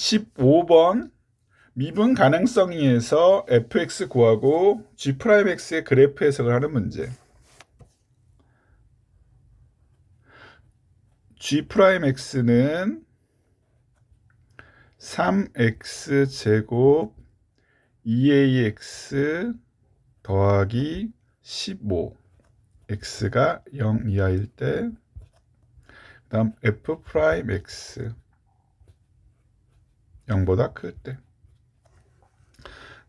15번 미분 가능성에서 fx 구하고 g'x의 그래프 해석을 하는 문제. g'x는 3x 제곱 2ax 더하기 15 x가 0 이하일 때 그다음 f 프라임 x 0보다 클 때.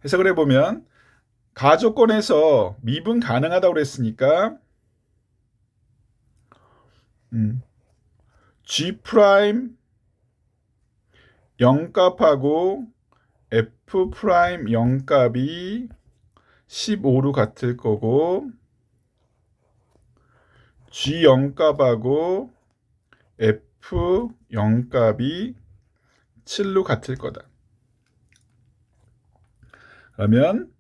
해석을 해보면 가조건에서 미분 가능하다고 그랬으니까 음, g 프라임 0값하고 f 프라임 0값이 15로 같을 거고 g 0값하고 f 0값이 7로 같을 거다. 그러면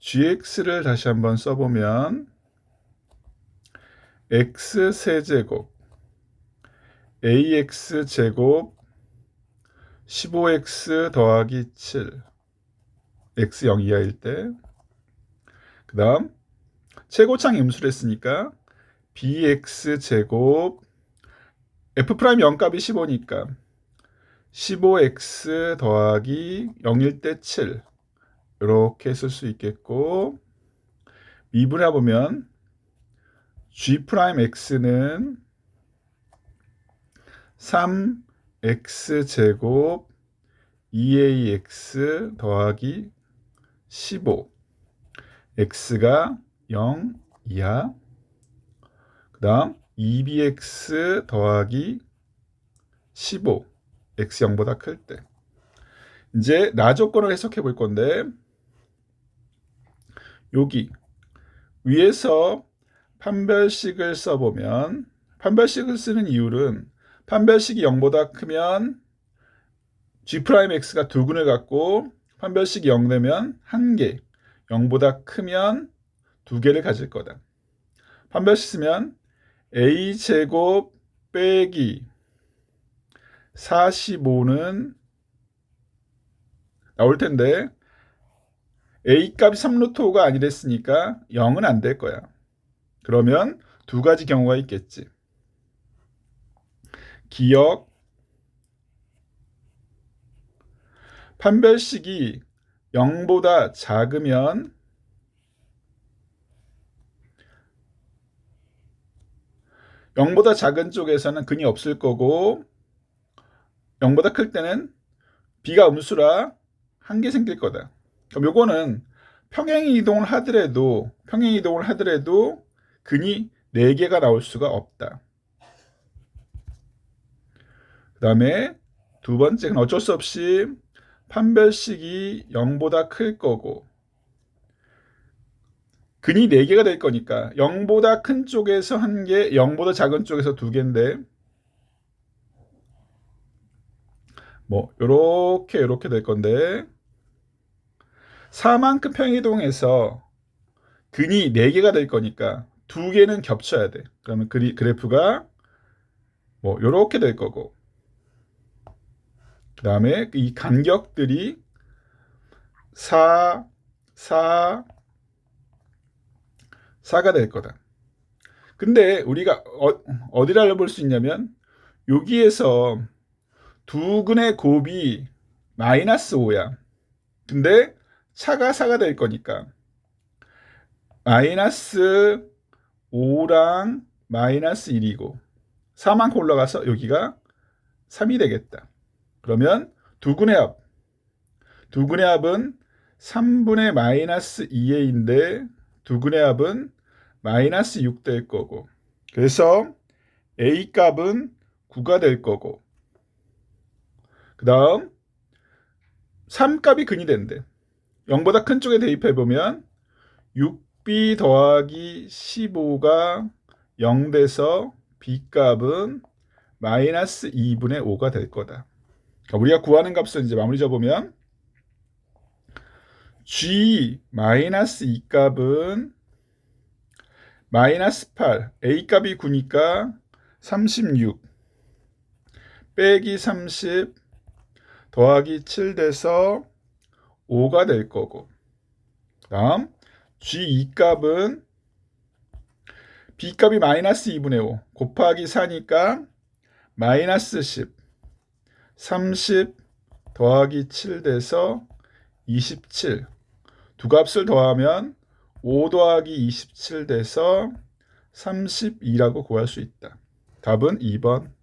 gx를 다시 한번 써보면 x 세제곱 ax 제곱 15x 더하기 7 x 0 이하일 때 그 다음 최고창 임수를 했으니까 bx 제곱 f 프라임 0 값이 15니까 15x 더하기 0일 때 7 이렇게 쓸 수 있겠고 미분해 보면 g 프라임 x는 3x 제곱 2ax 더하기 15 x가 0 이하. 그 다음 2bx 더하기 15 x 0보다 클 때 이제 나 조건을 해석해 볼 건데 여기 위에서 판별식을 써보면 판별식을 쓰는 이유는 판별식이 0보다 크면 g'x가 두 근을 갖고 판별식이 0 되면 한 개, 0보다 크면 두 개를 가질 거다. 판별식 쓰면 a제곱 빼기 45는 나올 텐데 a 값이 3루트 5가 아니랬으니까 0은 안 될 거야. 그러면 두 가지 경우가 있겠지. 기억 판별식이 0보다 작으면 영보다 작은 쪽에서는 근이 없을 거고 0보다 클 때는 b가 음수라 한 개 생길 거다. 그럼 요거는 평행 이동을 하더라도 평행 이동을 하더라도 근이 4개가 나올 수가 없다. 그 다음에 두 번째는 어쩔 수 없이 판별식이 0보다 클 거고 근이 4개가 될 거니까 0보다 큰 쪽에서 한 개, 0보다 작은 쪽에서 두 개인데 뭐 요렇게 요렇게 될 건데 4만큼 평이동에서 근이 4개가 될 거니까 두 개는 겹쳐야 돼. 그러면 그리, 그래프가 뭐 요렇게 될 거고 그 다음에 이 간격들이 4, 4, 4가 될 거다. 근데 우리가 어, 디를 알아볼 수 있냐면 여기에서 두 근의 곱이 마이너스 5야. 근데 차가 4가 될 거니까 마이너스 5랑 마이너스 1이고 4만큼 올라가서 여기가 3이 되겠다. 그러면 두 근의 합. 두 근의 합은 3분의 마이너스 2a인데 두 근의 합은 마이너스 6 될 거고 그래서 a 값은 9가 될 거고 그 다음 3값이 근이 된대. 0보다 큰 쪽에 대입해 보면 6b 더하기 15가 0 돼서 b값은 마이너스 2분의 5가 될 거다. 그러니까 우리가 구하는 값을 이제 마무리 져보면 g 마이너스 2 값은 마이너스 8 a 값이 9니까 36 빼기 30 더하기 7 돼서 5가 될 거고. 다음 G2 값은 B 값이 마이너스 2분의 5 곱하기 4니까 마이너스 10 30 더하기 7 돼서 27 두 값을 더하면 5 더하기 27 돼서 32라고 구할 수 있다. 답은 2번